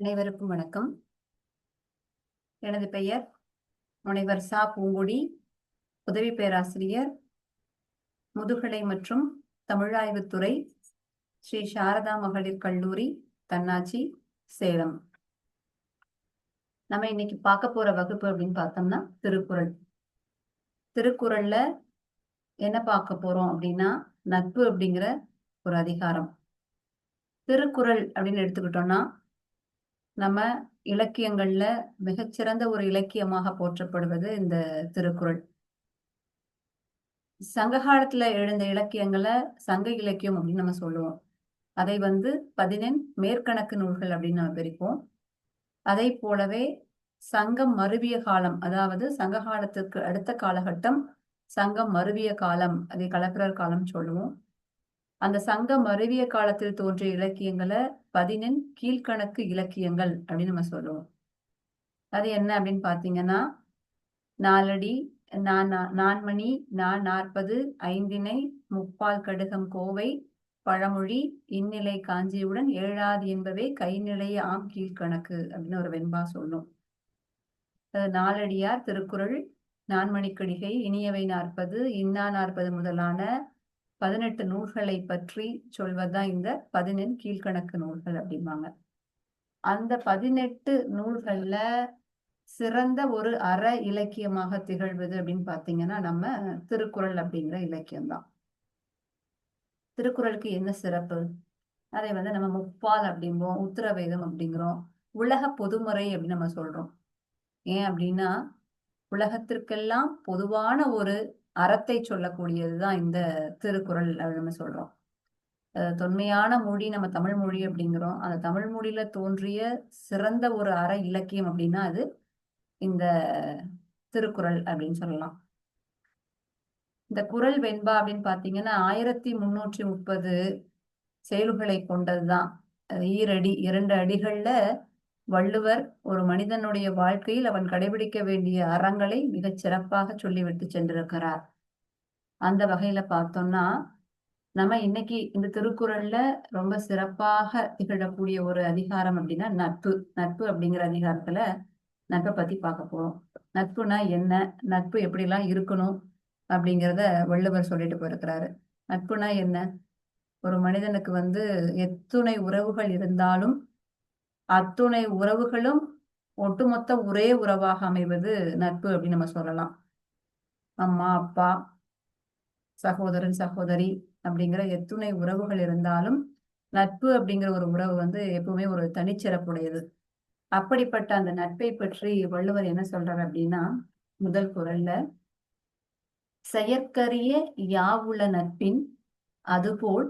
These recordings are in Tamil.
அனைவருக்கும் வணக்கம். எனது பெயர் முனைவர் சா. பூங்குடி. உதவி பேராசிரியர் முதுகலை மற்றும் தமிழாய்வுத்துறை ஸ்ரீ. சாரதா மகளிர் கல்லூரி தன்னாட்சி சேலம். நம்ம இன்னைக்கு பார்க்க போற வகுப்பு அப்படின்னு பார்த்தோம்னா திருக்குறள். திருக்குறள்ல என்ன பார்க்க போறோம் அப்படின்னா நட்பு அப்படிங்கிற ஒரு அதிகாரம். திருக்குறள் அப்படின்னு எடுத்துக்கிட்டோம்னா நம்ம இலக்கியங்கள்ல மிகச்சிறந்த ஒரு இலக்கியமாக போற்றப்படுவது இந்த திருக்குறள். சங்க காலத்துல எழுந்த இலக்கியங்களை சங்க இலக்கியம் அப்படின்னு நம்ம சொல்லுவோம். அதை வந்து பதினெண் மேற்கணக்கு நூல்கள் அப்படின்னு நம்ம பிரிப்போம். அதை போலவே சங்கம் மருவிய காலம் அதாவது சங்க காலத்துக்கு அடுத்த காலகட்டம் சங்கம் மருவிய காலம் அதை கலப்பிரர் காலம் சொல்லுவோம். அந்த சங்கம் மருவிய காலத்தில் தோன்றிய இலக்கியங்களை பதினெண் கீழ்கணக்கு இலக்கியங்கள் அப்படின்னு நம்ம சொல்லுவோம். அது என்ன அப்படின்னு பாத்தீங்கன்னா நாலடி நான் நான்மணி நான் நாற்பது ஐந்தினை முப்பால் கடுகம் கோவை பழமொழி இந்நிலை காஞ்சியுடன் ஏழாது என்பவே கைநிலை ஆம் கீழ்கணக்கு அப்படின்னு ஒரு வெண்பா சொல்லும். நாலடியார் திருக்குறள் நான்மணிக்கடிகை இனியவை நாற்பது இன்னா நாற்பது முதலான பதினெட்டு நூல்களை பற்றி சொல்வதுதான் இந்த பதினெண் கீழ்கணக்கு நூல்கள் அப்படிம்பாங்க. அந்த பதினெட்டு நூல்கள்ல சிறந்த ஒரு அற இலக்கியமாக திகழ்வது அப்படின்னு பாத்தீங்கன்னா நம்ம திருக்குறள் அப்படிங்கிற இலக்கியம் தான் திருக்குறளுக்கு என்ன சிறப்பு? அதை வந்து நம்ம முப்பால் அப்படிம்போம் உத்தரவேதம் அப்படிங்கிறோம் உலக பொதுமுறை அப்படின்னு நம்ம சொல்றோம். ஏன் அப்படின்னா உலகத்திற்கெல்லாம் பொதுவான ஒரு அறத்தை சொல்லக்கூடியதுதான் இந்த திருக்குறள் நம்ம சொல்றோம். தொன்மையான மொழி நம்ம தமிழ் மொழி அப்படிங்கிறோம். அந்த தமிழ் மொழியில தோன்றிய சிறந்த ஒரு அற இலக்கியம் அப்படின்னா அது இந்த திருக்குறள் அப்படின்னு சொல்லலாம். இந்த குரல் வெண்பா அப்படின்னு பாத்தீங்கன்னா ஆயிரத்தி முன்னூற்றி முப்பது செயல்களை கொண்டதுதான். ஈரடி இரண்டு அடிகள்ல வள்ளுவர் ஒரு மனிதனுடைய வாழ்க்கையில் அவன் கடைபிடிக்க வேண்டிய அறங்களை மிகச் சிறப்பாக சொல்லிவிட்டு சென்றிருக்கிறார். அந்த வகையில பார்த்தோம்னா நம்ம இன்னைக்கு இந்த திருக்குறள்ல ரொம்ப சிறப்பாக திகழக்கூடிய ஒரு அதிகாரம் அப்படின்னா நட்பு. நட்பு அப்படிங்கிற அதிகாரத்துல நட்பை பத்தி பார்க்க போறோம். நட்புனா என்ன? நட்பு எப்படிலாம் இருக்கணும்? அப்படிங்கிறத வள்ளுவர் சொல்லிட்டு போயிருக்கிறாரு. நட்புனா என்ன? ஒரு மனிதனுக்கு வந்து எத்துணை உறவுகள் இருந்தாலும் அத்துணை உறவுகளும் ஒட்டுமொத்த ஒரே உறவாக அமைவது நட்பு அப்படின்னு நம்ம சொல்லலாம். அம்மா அப்பா சகோதரன் சகோதரி அப்படிங்கிற எத்துணை உறவுகள் இருந்தாலும் நட்பு அப்படிங்கிற ஒரு உறவு வந்து எப்பவுமே ஒரு தனிச்சிறப்புடையது. அப்படிப்பட்ட அந்த நட்பை பற்றி வள்ளுவர் என்ன சொல்றாரு அப்படின்னா முதல் குரல்ல செயற்கரிய யாவுள்ள நட்பின் அதுபோல்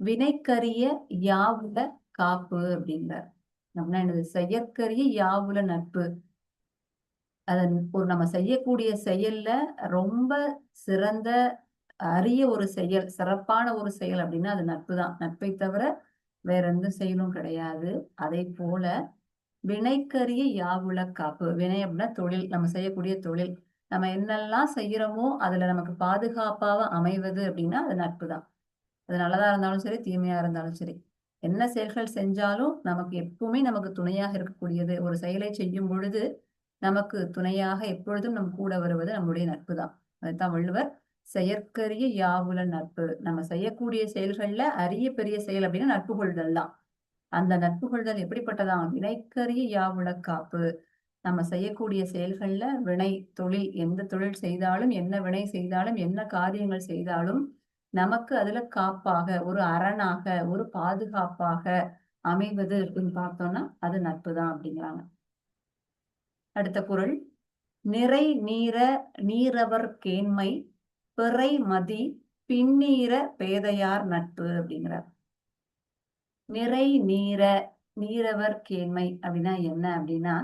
வினைக்கரிய யாவுள்ள காப்பு அப்படிங்கிறார். அப்படின்னா என்னது செயற்கரிய யாவுல நட்பு. அதன் ஒரு நம்ம செய்யக்கூடிய செயல்ல ரொம்ப சிறந்த அரிய ஒரு செயல் சிறப்பான ஒரு செயல் அப்படின்னா அது நட்பு தான். நட்பை தவிர வேற எந்த செயலும் கிடையாது. அதே போல வினைக்கரிய யாவுல காப்பு வினை அப்படின்னா தொழில் நம்ம செய்யக்கூடிய தொழில். நம்ம என்னெல்லாம் செய்யறோமோ அதுல நமக்கு பாதுகாப்பாக அமைவது அப்படின்னா அது நட்பு தான். அது நல்லதா இருந்தாலும் சரி தீமையா இருந்தாலும் சரி. என்ன செயல்கள் செஞ்சாலும் நமக்கு எப்பவுமே நமக்கு துணையாக இருக்கக்கூடியது. ஒரு செயலை செய்யும் பொழுது நமக்கு துணையாக எப்பொழுதும் நம் கூட வருவது நம்முடைய நட்பு தான் அதுதான் வள்ளுவர் செயற்கரிய யாவுல நட்பு நம்ம செய்யக்கூடிய செயல்கள்ல அரிய பெரிய செயல் அப்படின்னா நட்பு கொள்தல் தான். அந்த நட்பு கொள்தல் எப்படிப்பட்டதான் வினைக்கரிய யாவுல காப்பு. நம்ம செய்யக்கூடிய செயல்கள்ல வினை தொழில் எந்த தொழில் செய்தாலும் என்ன வினை செய்தாலும் என்ன காரியங்கள் செய்தாலும் நமக்கு அதுல காப்பாக ஒரு அரணாக ஒரு பாதுகாப்பாக அமைவது அப்படின்னு பார்த்தோம்னா அது நட்பு தான் அப்படிங்கிறாங்க. அடுத்த குரல். நிறை நீர நீரவர் கேண்மை பிறை மதி பின்னீர பேதையார் நட்பு அப்படிங்கிறார். நிறை நீர நீரவர் கேண்மை அப்படின்னா என்ன அப்படின்னா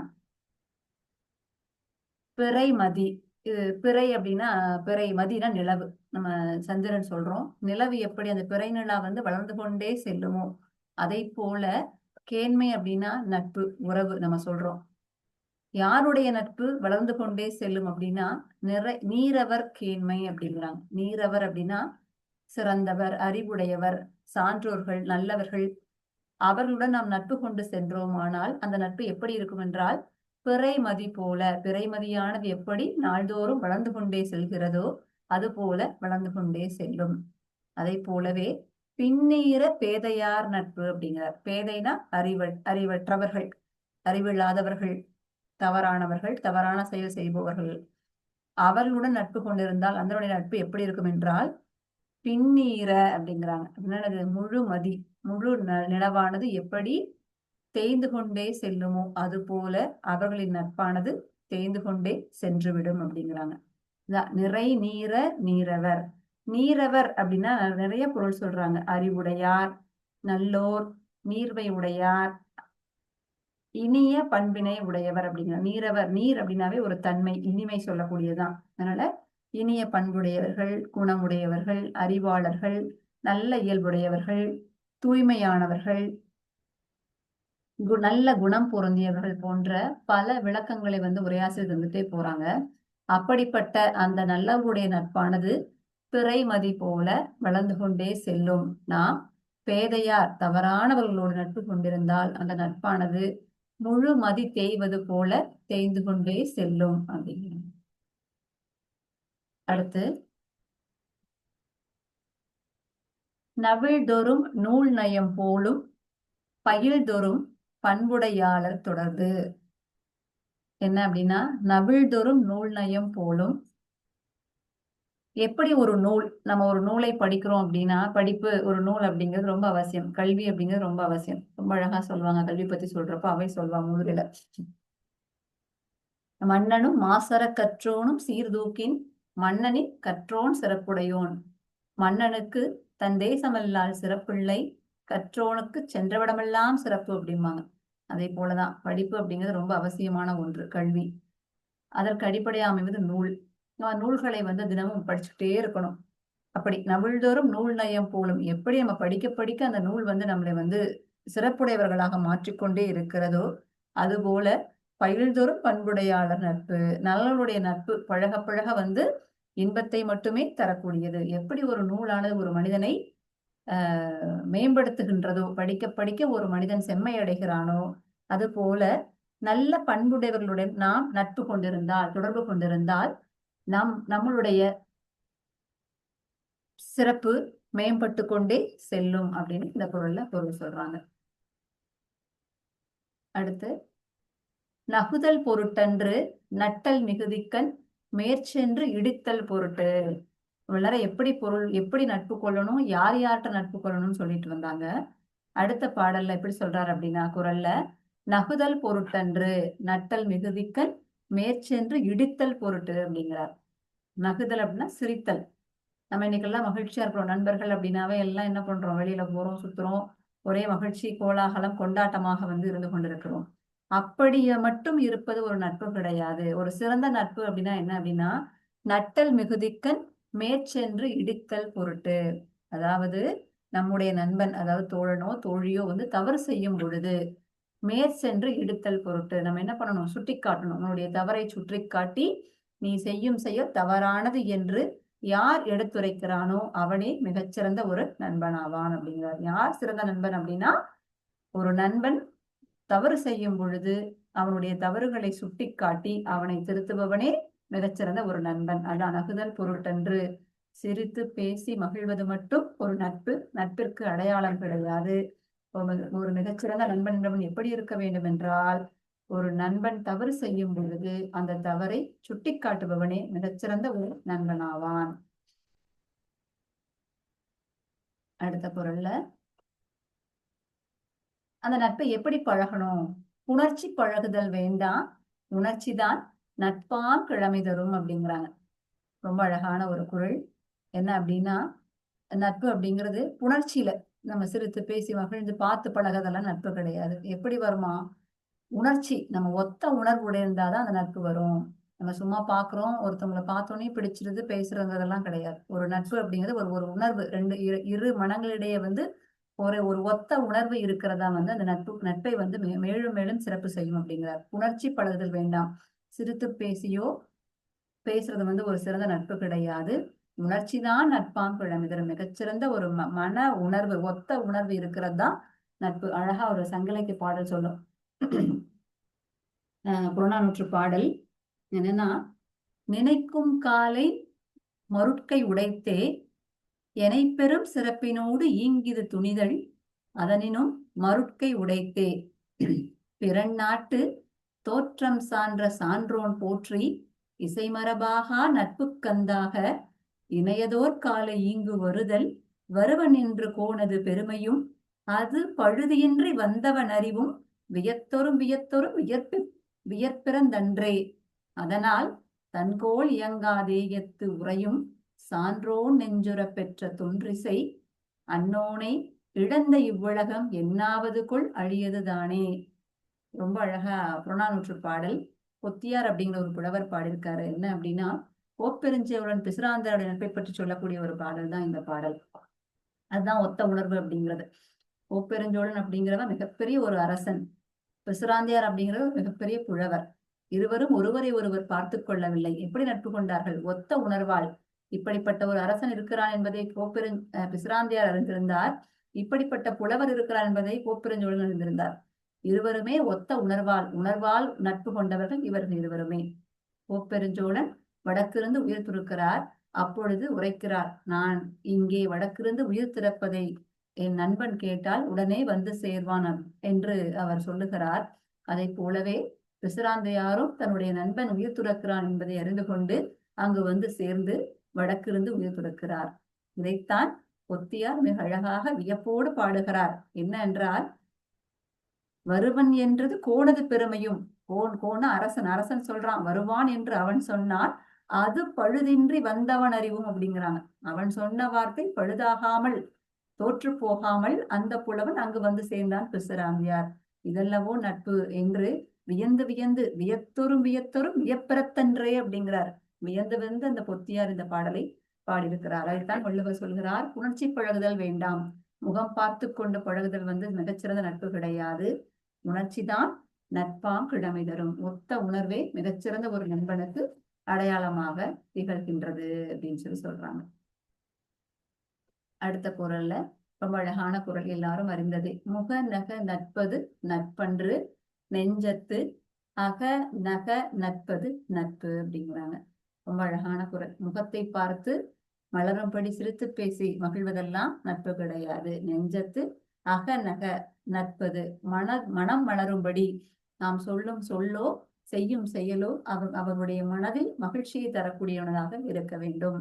பிறை மதி இது பிறை அப்படின்னா பிறை மதினா நிலவு. நம்ம சந்திரன் சொல்றோம். நிலவு எப்படி? அந்த பிறை நிலா வந்து வளர்ந்து கொண்டே செல்லுமோ? அதை போல கேண்மை அப்படின்னா நட்பு உறவு நம்ம சொல்றோம். யாருடைய நட்பு வளர்ந்து கொண்டே செல்லும் அப்படின்னா நிறை நீரவர் கேண்மை அப்படிங்கிறாங்க. நீரவர் அப்படின்னா சிறந்தவர் அறிவுடையவர் சான்றோர்கள் நல்லவர்கள். அவர்களுடன் நாம் நட்பு கொண்டு சென்றோமானால் அந்த நட்பு எப்படி இருக்கும் என்றால் பிறைமதி போல பிறைமதியானது எப்படி நாள்தோறும் வளர்ந்து கொண்டே செல்கிறதோ அது போல வளர்ந்து கொண்டே செல்லும். அதை போலவே பின்னீர பேதையார் நட்பு அப்படிங்கிறார். பேதைனா அறிவ அறிவற்றவர்கள் அறிவில்லாதவர்கள் தவறானவர்கள் தவறான செயல் செய்பவர்கள். அவர்களுடன் நட்பு கொண்டிருந்தால் அந்தனுடைய நட்பு எப்படி இருக்கும் என்றால் பின்னீர அப்படிங்கிறாங்க. என்னது? முழு மதி முழு நிலவானது எப்படி தேய்ந்து கொண்டே செல்லுமோ அது போல அவர்களின் நட்பானது தேய்ந்து கொண்டே சென்றுவிடும் அப்படிங்கிறாங்க. நிறை நீர நீரவர். நீரவர் அப்படின்னா நிறைய பொருள் சொல்றாங்க. அறிவுடையார் நல்லோர் நீர்வை உடையார் இனிய பண்பினை உடையவர் அப்படிங்கிற நீரவர் நீர் அப்படின்னாவே ஒரு தன்மை இனிமை சொல்லக்கூடியதுதான். அதனால இனிய பண்புடையவர்கள் குணமுடையவர்கள் அறிவாளர்கள் நல்ல இயல்புடையவர்கள் தூய்மையானவர்கள் நல்ல குணம் பொருந்தியவர்கள் போன்ற பல விளக்கங்களை வந்து உரையாசிரியர் தந்துட்டே போறாங்க. அப்படிப்பட்ட அந்த நல்லவருடைய நட்பானது பிறைமதி போல வளர்ந்து கொண்டே செல்லும். நாம் பேதையார் தவறானவர்களோடு நட்பு கொண்டிருந்தால் அந்த நட்பானது முழு மதி தேய்வது போல தேய்ந்து கொண்டே செல்லும் அப்படிங்கிற அடுத்து நவிழ்தொறும் நூல் நயம் போலும் பயில்தொறும் பண்புடையாளர் தொடர்பு என்ன அப்படின்னா நவிழ்தொரும் நூல் நயம் போலும். எப்படி ஒரு நூல் நம்ம ஒரு நூலை படிக்கிறோம் அப்படின்னா படிப்பு ஒரு நூல் அப்படிங்கிறது ரொம்ப அவசியம். கல்வி அப்படிங்கிறது ரொம்ப அவசியம். ரொம்ப அழகா சொல்லுவாங்க. கல்வி பத்தி சொல்றப்ப அவை சொல்லுவாங்க முதுரில மன்னனும் மாசர கற்றோனும் சீர்தூக்கின் மன்னனின் கற்றோன் சிறப்புடையோன். மன்னனுக்கு தன் தேசமல்லால் சிறப்பிள்ளை கற்றோனுக்கு சென்றவிடமெல்லாம் சிறப்பு அப்படிம்பாங்க. அதே போலதான் படிப்பு அப்படிங்கிறது ரொம்ப அவசியமான ஒன்று கல்வி. அதற்கு அடிப்படையாக அமைவது நூல். நூல்களை வந்து தினமும் படிச்சுக்கிட்டே இருக்கணும். அப்படி நவிழ்தோறும் நூல் நயம் போலும். எப்படி நம்ம படிக்க படிக்க அந்த நூல் வந்து நம்மளை வந்து சிறப்புடையவர்களாக மாற்றிக்கொண்டே இருக்கிறதோ அதுபோல பயில்தோறும் பண்புடையாளர் நட்பு நல்லவருடைய நட்பு பழக பழக வந்து இன்பத்தை மட்டுமே தரக்கூடியது. எப்படி ஒரு நூலானது ஒரு மனிதனை மேம்படுத்துகின்றதோ படிக்க படிக்க ஒரு மனிதன் செம்மை அடைகிறானோ அது போல நல்ல பண்புடையவர்களுடன் நாம் நட்பு கொண்டிருந்தால் தொடர்பு கொண்டிருந்தால் நம் நம்மளுடைய சிறப்பு மேம்பட்டு கொண்டே செல்லும் அப்படின்னு இந்த குரல்ல பொருள் சொல்றாங்க. அடுத்து நகுதல் பொருட்டன்று நட்டல் மிகுதிக்கண் மேற்சென்று இடித்தல் பொருட்டு. இவ்வளவு எப்படி பொருள் எப்படி நட்பு கொள்ளணும் யார் யார்கிட்ட நட்பு கொள்ளணும்னு சொல்லிட்டு வந்தாங்க. அடுத்த பாடல்ல எப்படி சொல்றாரு அப்படின்னா குரல்ல நகுதல் பொருட்டன்று நட்டல் மிகுதிக்கன் மேற்சென்று இடித்தல் பொருட்டு அப்படிங்கிறார். நகுதல் அப்படின்னா சிரித்தல். நம்ம இன்னைக்கெல்லாம் மகிழ்ச்சியா இருக்கிறோம். நண்பர்கள் அப்படின்னாவே எல்லாம் என்ன பண்றோம்? வெளியில போறோம் சுத்துறோம். ஒரே மகிழ்ச்சி கோலாகலம் கொண்டாட்டமாக வந்து இருந்து கொண்டிருக்கிறோம். அப்படியே மட்டும் இருப்பது ஒரு நட்பு கிடையாது. ஒரு சிறந்த நட்பு அப்படின்னா என்ன அப்படின்னா நட்டல் மிகுதிக்கன் மேற்சென்று இடித்தல் பொருட்டு. அதாவது நம்முடைய நண்பன் அதாவது தோழனோ தோழியோ வந்து தவறு செய்யும் பொழுது மேற்சென்று இடுத்தல் பொருட்டு. நம்ம என்ன பண்ணணும்? சுட்டி காட்டணும் உன்னுடைய தவறை சுற்றி காட்டி நீ செய்யும் செயல் தவறானது என்று யார் எடுத்துரைக்கிறானோ அவனே மிகச்சிறந்த ஒரு நண்பனாவான் அப்படிங்கிறார். யார் சிறந்த நண்பன் அப்படின்னா ஒரு நண்பன் தவறு செய்யும் பொழுது அவனுடைய தவறுகளை சுட்டி காட்டி அவனை திருத்துபவனே மிகச்சிறந்த ஒரு நண்பன். அதான் அகுதல் பொருட்டன்று சிரித்து பேசி மகிழ்வது மட்டும் ஒரு நட்பு. நட்பிற்கு அடையாளம் கிடையாது ஒரு மிகச்சிறந்த நண்பன் என்பவன் எப்படி இருக்க வேண்டும் என்றால் ஒரு நண்பன் தவறு செய்யும் பொழுது அந்த தவறை சுட்டி காட்டுபவனே மிகச்சிறந்த ஒரு நண்பனாவான். அடுத்த பொருள்ல. அந்த நட்பை எப்படி பழகணும்? உணர்ச்சி பழகுதல் வேண்டாம். உணர்ச்சி தான் நட்பான் கிழமை தரும் அப்படிங்கிறாங்க. ரொம்ப அழகான ஒரு குரல். என்ன அப்படின்னா நட்பு அப்படிங்கிறது புணர்ச்சியில நம்ம சிரித்து பேசி மகிழ்ந்து பார்த்து பழகதெல்லாம் நட்பு கிடையாது. எப்படி வருமா? உணர்ச்சி. நம்ம ஒத்த உணர்வு இருந்தாதான் அந்த நட்பு வரும். நம்ம சும்மா பாக்குறோம் ஒருத்தவங்களை பார்த்தோன்னே பிடிச்சிருது பேசுறதுங்கிறதெல்லாம் கிடையாது. ஒரு நட்பு அப்படிங்கிறது ஒரு ஒரு உணர்வு. ரெண்டு இரு இரு மனங்களிடையே வந்து ஒரு ஒரு ஒத்த உணர்வு இருக்கிறதா வந்து அந்த நட்பு நட்பை வந்து மேலும் மேலும் சிறப்பு செய்யும் அப்படிங்கிறார். உணர்ச்சி பழகுதல் வேண்டாம். சிரித்து பேசியோ பேசுறது வந்து ஒரு சிறந்த நட்பு கிடையாது. உணர்ச்சி தான் நட்பான் இதில் மிகச்சிறந்த ஒரு மன உணர்வு ஒத்த உணர்வு இருக்கிறது தான் நட்பு. அழகா ஒரு சங்கலைக்கு பாடல் சொல்லும். புறநானூற்று பாடல். என்னன்னா நினைக்கும் காலை மருட்கை உடைத்தே எனை பெரும் சிறப்பினோடு ஈங்கிது துணிதல் அதனினும் மருட்கை உடைத்தே. பிறநாட்டு தோற்றம் சான்ற சான்றோன் போற்றி இசைமரபாகா நட்புக்கந்தாக இணையதோர் காலை ஈங்கு வருதல் வருவன் என்று கோனது பெருமையும் அது பழுதியின்றி வந்தவன் அறிவும் வியத்தொரும் வியத்தொரும் வியற்பி வியற்பிறந்தன்றே. அதனால் தன்கோல் இயங்காதேயத்து உறையும் சான்றோன் நெஞ்சுற பெற்ற தொன்றிசை அன்னோனை இழந்த இவ்வுலகம் என்னாவது கொள் அழியதுதானே. ரொம்ப அழகா புறநானூற்று பாடல் கொத்தியார் அப்படிங்கிற ஒரு புலவர் பாடியிருக்காரு. என்ன அப்படின்னா ஓப்பெருஞ்சேவுடன் பிசுராந்தருடைய நட்பை பற்றி சொல்லக்கூடிய ஒரு பாடல் தான் இந்த பாடல். அதுதான் ஒத்த உணர்வு அப்படிங்கிறது. ஓப்பெருஞ்சோழன் அப்படிங்கிறவன் மிகப்பெரிய ஒரு அரசன். பிசுராந்தியார் அப்படிங்கிறவர் மிகப்பெரிய புலவர். இருவரும் ஒருவரை ஒருவர் பார்த்து கொள்ளவில்லை. எப்படி நட்பு கொண்டார்கள்? ஒத்த உணர்வால். இப்படிப்பட்ட ஒரு அரசன் இருக்கிறான் என்பதை கோப்பெருஞ் பிசுராந்தியார் பிசிராந்தியார் அறிந்திருந்தார். இப்படிப்பட்ட புலவர் இருக்கிறார் என்பதை கோப்பெருஞ்சோழன் அறிந்திருந்தார். இருவருமே ஒத்த உணர்வால் உணர்வால் நட்பு கொண்டவர்கள் இவர்கள் இருவருமே. கோப்பெருஞ்சோழன் வடக்கிருந்து உயிர் துறக்கிறார் அப்பொழுது உரைக்கிறார் நான் இங்கே வடக்கிருந்து உயிர் திறப்பதை என் நண்பன் கேட்டால் உடனே வந்து சேர்வான் என்று அவர் சொல்லுகிறார். அதை போலவே பிசிராந்தையாரும் தன்னுடைய நண்பன் உயிர் துறக்கிறான் என்பதை அறிந்து கொண்டு அங்கு வந்து சேர்ந்து வடக்கிருந்து உயிர் துறக்கிறார். இதைத்தான் ஒத்தியார் மிக அழகாக வியப்போடு பாடுகிறார். என்ன என்றால் வருவன் என்றது கோணது பெருமையும். கோன் கோண அரசன் அரசன் சொல்றான். வருவான் என்று அவன் சொன்னான் அது பழுதின்றி வந்தவன் அறிவும் அப்படிங்கிறாங்க. அவன் சொன்ன வார்த்தை பழுதாகாமல் தோற்று போகாமல் அந்த புலவன் அங்கு வந்து சேர்ந்தான் பிசுராமியார் இதெல்லவோ நட்பு என்று வியந்து வியந்து வியத்தொரும் வியத்தொரும் வியப்பிறத்தன்றே அப்படிங்கிறார். வியந்து வியந்து அந்த பொத்தியார் இந்த பாடலை பாடியிருக்கிறார். அதைத்தான் வள்ளுவர் சொல்கிறார் புணர்ச்சி பழகுதல் வேண்டாம். முகம் பார்த்து கொண்டு பழகுதல் வந்து மிகச்சிறந்த நட்பு கிடையாது. உணர்ச்சிதான் நட்பாம் கிழமை தரும் ஒத்த உணர்வே மிகச்சிறந்த ஒரு நண்பனுக்கு அடையாளமாக திகழ்கின்றது அப்படின்னு சொல்லி சொல்றாங்க. அடுத்த குரல்ல ரொம்ப அழகான குரல் எல்லாரும் அறிந்தது. முக நக நட்பது நட்பன்று நெஞ்சத்து அக நக நட்பது நட்பு அப்படிங்கிறாங்க. ரொம்ப அழகான குரல். முகத்தை பார்த்து மலரும்படி சிரித்து பேசி மகிழ்வதெல்லாம் நட்பு கிடையாது. நெஞ்சத்து அக நக நட்பது. மன மனம் மலரும்படி நாம் சொல்லும் சொல்லோ செய்யும் செயலோ அவர் அவருடைய மனதில் மகிழ்ச்சியை தரக்கூடியவனதாக இருக்க வேண்டும்.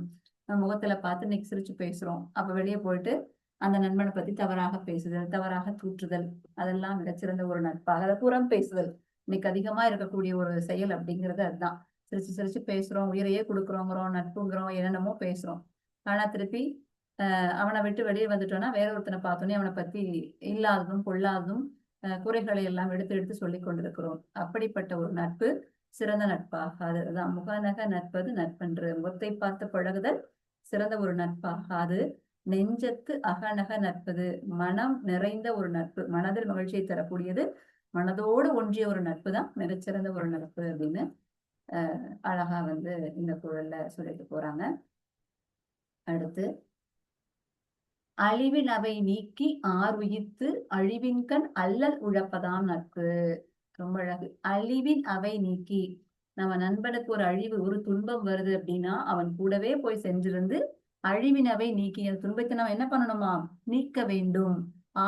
நம்ம முகத்துல பார்த்து இன்னைக்கு சிரிச்சு பேசுறோம். அப்ப வெளியே போயிட்டு அந்த நண்பனை பத்தி தவறாக பேசுதல் தவறாக தூற்றுதல் அதெல்லாம் மிகச்சிறந்த ஒரு நட்பாக அதை புறம் பேசுதல். இன்னைக்கு அதிகமா இருக்கக்கூடிய ஒரு செயல் அப்படிங்கிறது அதுதான். சிரிச்சு சிரிச்சு பேசுறோம் உயிரையே கொடுக்குறோங்கிறோம் நட்புங்கிறோம் என்னென்னமோ பேசுறோம். ஆனா திருப்பி அவனை விட்டு வெளியே வந்துட்டோம்னா வேற ஒருத்தனை பார்த்தோன்னே அவனை பத்தி இல்லாததும் பொல்லாததும் குறைகளை எல்லாம் எடுத்து எடுத்து சொல்லிக் கொண்டிருக்கிறோம். அப்படிப்பட்ட ஒரு நட்பு சிறந்த நட்பாகாது. அதுதான் முகநக நட்பது நட்பன்று. முகத்தை பார்த்து பழகுதல் சிறந்த ஒரு நட்பாகாது. நெஞ்சத்து அகநக நட்பது. மனம் நிறைந்த ஒரு நட்பு. மனதில் மகிழ்ச்சியை தரக்கூடியது. மனதோடு ஒன்றிய ஒரு நட்பு தான் மிகச்சிறந்த ஒரு நட்பு அப்படின்னு அழகா வந்து இந்த குழல்ல சொல்லிட்டு போறாங்க. அடுத்து அழிவின் அவை நீக்கி ஆர் உயிர்த்து அழிவின்கண் அல்லல் உழப்பதாம் நட்பு. ரொம்ப அழகு. அழிவின் அவை நீக்கி நம்ம நண்பனுக்கு ஒரு அழிவு ஒரு துன்பம் வருது அப்படின்னா அவன் கூடவே போய் சென்றிருந்து அழிவினவை நீக்கி அந்த துன்பத்தை நம்ம என்ன பண்ணணுமா? நீக்க வேண்டும்.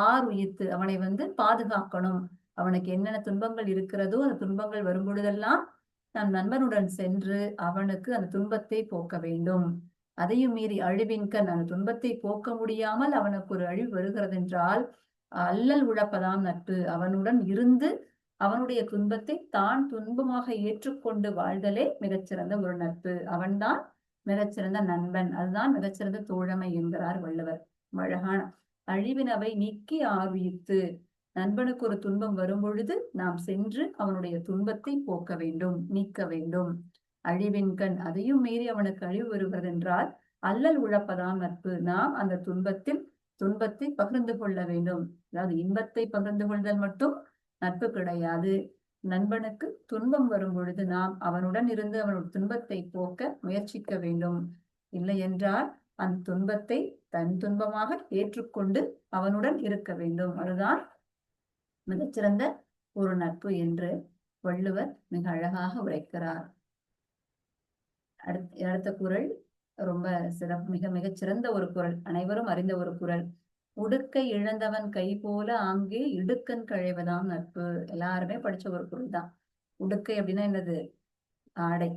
ஆர் உயிர்த்து அவனை வந்து பாதுகாக்கணும். அவனுக்கு என்னென்ன துன்பங்கள் இருக்கிறதோ அந்த துன்பங்கள் வரும் பொழுதெல்லாம் நம் நண்பனுடன் சென்று அவனுக்கு அந்த துன்பத்தை போக்க வேண்டும். அதையும் மீறி அழிவின்கண் அந்த துன்பத்தை போக்க முடியாமல் அவனுக்கு ஒரு அழிவு வருகிறதென்றால் அல்லல் உழப்பதாம் நட்பு. அவனுடன் இருந்து அவனுடைய துன்பத்தை தான் துன்பமாக ஏற்றுக்கொண்டு வாழ்தலே மிகச்சிறந்த ஒரு நட்பு. அவன்தான் மிகச்சிறந்த நண்பன். அதுதான் மிகச்சிறந்த தோழமை என்கிறார் வள்ளுவர். அழகான அழிவினவை நீக்கி ஆர்வித்து நண்பனுக்கு ஒரு துன்பம் வரும் பொழுது நாம் சென்று அவனுடைய துன்பத்தை போக்க வேண்டும் நீக்க வேண்டும். அழிவின் கண். அதையும் மீறி அவனுக்கு அழிவு வருவதென்றால் அல்லல் உழப்பதாம் நட்பு. நாம் அந்த துன்பத்தில் துன்பத்தை பகிர்ந்து கொள்ள வேண்டும். அதாவது இன்பத்தை பகிர்ந்து கொள்தல் மட்டும் நட்பு கிடையாது. நண்பனுக்கு துன்பம் வரும் பொழுது நாம் அவனுடன் இருந்து அவனுடைய துன்பத்தை போக்க முயற்சிக்க வேண்டும். இல்லை என்றால் அந்த துன்பத்தை தன் துன்பமாக ஏற்றுக்கொண்டு அவனுடன் இருக்க வேண்டும். அதுதான் மிகச்சிறந்த ஒரு நட்பு என்று வள்ளுவர் மிக அழகாக உரைக்கிறார். அடுத்த அடுத்த குரல் ரொம்ப சிறப்பு மிக மிகச் சிறந்த ஒரு குரல். அனைவரும் அறிந்த ஒரு குரல். உடுக்கை இழந்தவன் கை போல ஆங்கே இடுக்கன் கழைவதாம் நட்பு. எல்லாருமே படிச்ச ஒரு குரல் தான். உடுக்கை அப்படின்னா என்னது? ஆடை.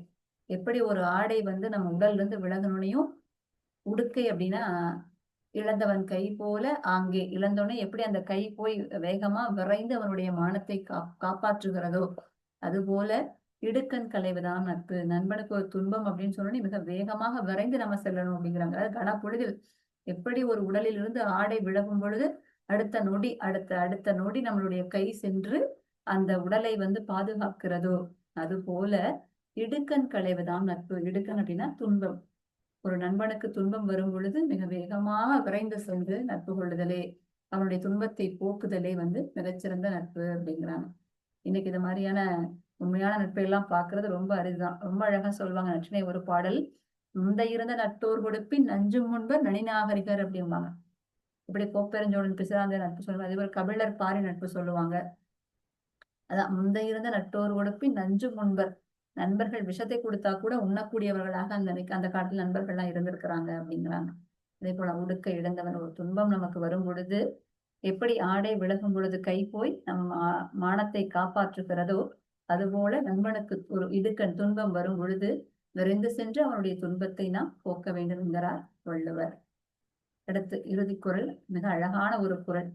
எப்படி ஒரு ஆடை வந்து நம்ம உடல்ல இருந்து விலகணுனையும் உடுக்கை அப்படின்னா இழந்தவன் கை போல ஆங்கே இழந்தோடனே எப்படி அந்த கை போய் வேகமா விரைந்து அவனுடைய மானத்தை கா காப்பாற்றுகிறதோ அதுபோல இடுக்கண் களைவுதான் நட்பு. நண்பனுக்கு ஒரு துன்பம் அப்படின்னு சொன்னோன்னே மிக வேகமாக விரைந்து நம்ம செல்லணும் அப்படிங்கிறாங்க. அதாவது கனப்பொழுதில் எப்படி ஒரு உடலில் இருந்து ஆடை விலகும் பொழுது அடுத்த நொடி அடுத்த அடுத்த நொடி நம்மளுடைய கை சென்று அந்த உடலை வந்து பாதுகாக்கிறதோ அது போல இடுக்கண் களைவுதான் நட்பு. இடுக்கண் அப்படின்னா துன்பம். ஒரு நண்பனுக்கு துன்பம் வரும் பொழுது மிக வேகமாக விரைந்து சென்று நட்பு கொள்ளுதலே அவனுடைய துன்பத்தை போக்குதலே வந்து மிகச்சிறந்த நட்பு அப்படிங்கிறாங்க. இன்னைக்கு இது மாதிரியான உண்மையான நட்பை எல்லாம் பாக்குறது ரொம்ப அரிதுதான். ரொம்ப அழகா சொல்லுவாங்க நற்றினை ஒரு பாடல் இந்த இருந்த நட்டோர் கொடுப்பின் நஞ்சும் முன்பர் நனிநாகரிகர் அப்படிம்பாங்க. இப்படி கோப்பெருஞ்சோழன் பிசிராந்த நட்பு சொல்லுவாங்க. அதே போல கபிலர் பாரி நட்பு சொல்லுவாங்க. அதான் முந்த இருந்த நட்டோர் கொடுப்பின் நஞ்சு முன்பர் நண்பர்கள் விஷத்தை கொடுத்தா கூட உண்ணக்கூடியவர்களாக அந்த அந்த காலத்தில் நண்பர்கள்லாம் இருந்திருக்கிறாங்க அப்படிங்கிறாங்க. அதே போல உடுக்க இழந்தவன் ஒரு துன்பம் நமக்கு வரும் பொழுது எப்படி ஆடை விலகும் பொழுது கை போய் நம் மானத்தை காப்பாற்றுகிறதோ அதுபோல நண்பனுக்கு ஒரு இடுக்கண் துன்பம் வரும் பொழுது விரைந்து சென்று அவனுடைய துன்பத்தை நாம் போக்க வேண்டும் என்கிறார் வள்ளுவர். அடுத்து இறுதி குரல் மிக அழகான ஒரு குரல்.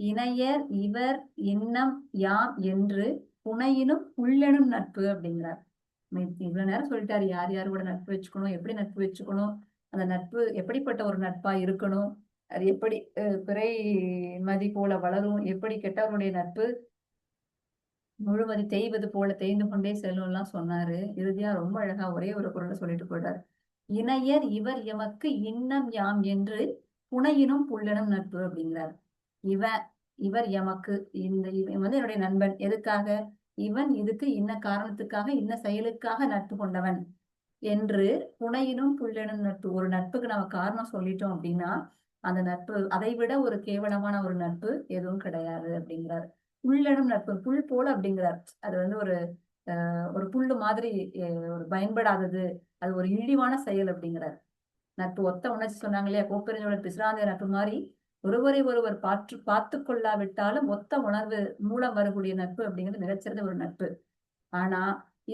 இணையர் இவர் இன்னம் யாம் என்று புனையினும் உள்ளனும் நட்பு அப்படிங்கிறார். இவ்வளவு நேரம் சொல்லிட்டாரு யார் யார் கூட நட்பு வச்சுக்கணும் எப்படி நட்பு வச்சுக்கணும் அந்த நட்பு எப்படிப்பட்ட ஒரு நட்பா இருக்கணும் அது எப்படி பிறை மதி போல வளரும் எப்படி கெட்டவருடைய நட்பு முழுமதி தேய்வது போல தேய்ந்து கொண்டே செல்லும்லாம் சொன்னாரு. இறுதியா ரொம்ப அழகா ஒரே ஒரு குரலை சொல்லிட்டு போயிட்டாரு. இணையர் இவர் எமக்கு இன்னம் யாம் என்று புனையினும் புள்ளனும் நட்பு அப்படிங்கிறார். இவன் இவர் எமக்கு இந்த இவன் வந்து என்னுடைய நண்பன். எதுக்காக? இவன் இதுக்கு இன்ன காரணத்துக்காக இன்ன செயலுக்காக நட்பு கொண்டவன் என்று புனையினும் புள்ளனும் நட்பு. ஒரு நட்புக்கு நம்ம காரணம் சொல்லிட்டோம் அப்படின்னா அந்த நட்பு அதை விட ஒரு கேவலமான ஒரு நட்பு எதுவும் கிடையாது அப்படிங்கிறார். புள்ளனும் நட்பு புல் போல அப்படிங்கிறார். அது வந்து ஒரு ஒரு புல்லு மாதிரி ஒரு பயன்படாதது. அது ஒரு இழிவான செயல் அப்படிங்கிறார். நட்பு ஒத்த உணர்ச்சி சொன்னாங்க இல்லையா கோப்பெருஞ்சோட பிசிராந்திய நட்பு மாதிரி ஒருவரை ஒருவர் பார்த்து பார்த்து கொள்ளாவிட்டாலும் மொத்த உணர்வு மூலம் வரக்கூடிய நட்பு அப்படிங்கிறது மிகச்சிறந்த ஒரு நட்பு. ஆனா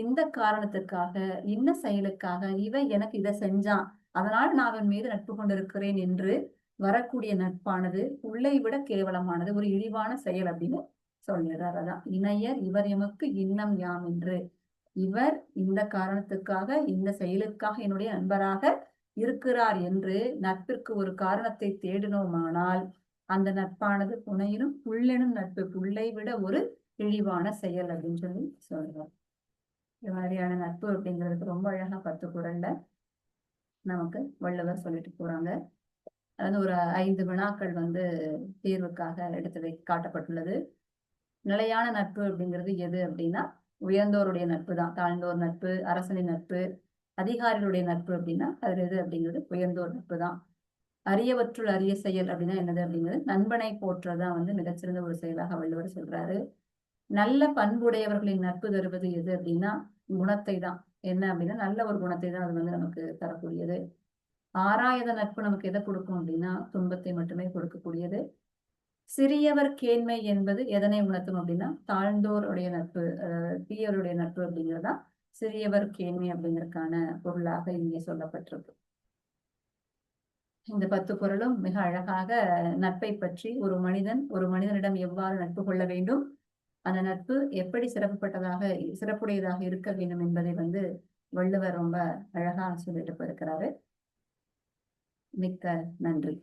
இந்த காரணத்துக்காக இன்ன செயலுக்காக இவன் எனக்கு இதை செஞ்சான். அதனால் நான் அவன் மீது நட்பு கொண்டிருக்கிறேன் என்று வரக்கூடிய நட்பானது உள்ளை விட கேவலமானது ஒரு இழிவான செயல் அப்படின்னு சொல்லிடுறார் அதான் இணையர் இவர் எமக்கு இன்னம் யாம் என்று இவர் இந்த காரணத்துக்காக இந்த செயலுக்காக என்னுடைய நண்பராக இருக்கிறார் என்று நட்பிற்கு ஒரு காரணத்தை தேடினோமானால் அந்த நட்பானது புனையினும் புள்ளெனும் நட்பு புள்ளை விட ஒரு இழிவான செயல் அப்படின்னு சொல்லி சொல்றார். இது மாதிரியான நட்பு அப்படிங்கிறதுக்கு ரொம்ப அழகா பத்து குரல்ல நமக்கு வள்ளுவர் சொல்லிட்டு போறாங்க. அதாவது ஒரு ஐந்து வினாக்கள் வந்து தேர்வுக்காக எடுத்து வை காட்டப்பட்டுள்ளது. நிலையான நட்பு அப்படிங்கிறது எது அப்படின்னா உயர்ந்தோருடைய நட்பு தான். தாழ்ந்தோர் நட்பு அரசனின் நட்பு அதிகாரிகளுடைய நட்பு அப்படின்னா அது எது அப்படிங்கிறது உயர்ந்தோர் நட்பு தான். அரியவற்றுள் அரிய செயல் அப்படின்னா என்னது அப்படிங்கிறது நண்பனை போற்றதான் வந்து மிகச்சிறந்த ஒரு செயலாக வள்ளுவர் சொல்றாரு. நல்ல பண்புடையவர்களின் நட்பு தருவது எது அப்படின்னா குணத்தை தான். என்ன அப்படின்னா நல்ல ஒரு குணத்தை தான் அது வந்து நமக்கு தரக்கூடியது. ஆறாயத நட்பு நமக்கு எதை கொடுக்கும் அப்படின்னா துன்பத்தை மட்டுமே கொடுக்கக்கூடியது. சிறியவர் கேண்மை என்பது எதனை உணர்த்தும் அப்படின்னா தாழ்ந்தோருடைய நட்பு தீயவருடைய நட்பு அப்படிங்கிறதா சிறியவர் கேண்மை அப்படிங்கிறதுக்கான பொருளாக இங்கே சொல்லப்பட்டிருக்கு. இந்த பத்து பொருளும் மிக அழகாக நட்பை பற்றி ஒரு மனிதன் ஒரு மனிதனிடம் எவ்வாறு நட்பு கொள்ள வேண்டும் அந்த நட்பு எப்படி சிறப்புப்பட்டதாக சிறப்புடையதாக இருக்க வேண்டும் என்பதை வந்து வள்ளுவர் ரொம்ப அழகா சொல்லிட்டு போயிருக்கிறாரு. மிக்க நன்றி.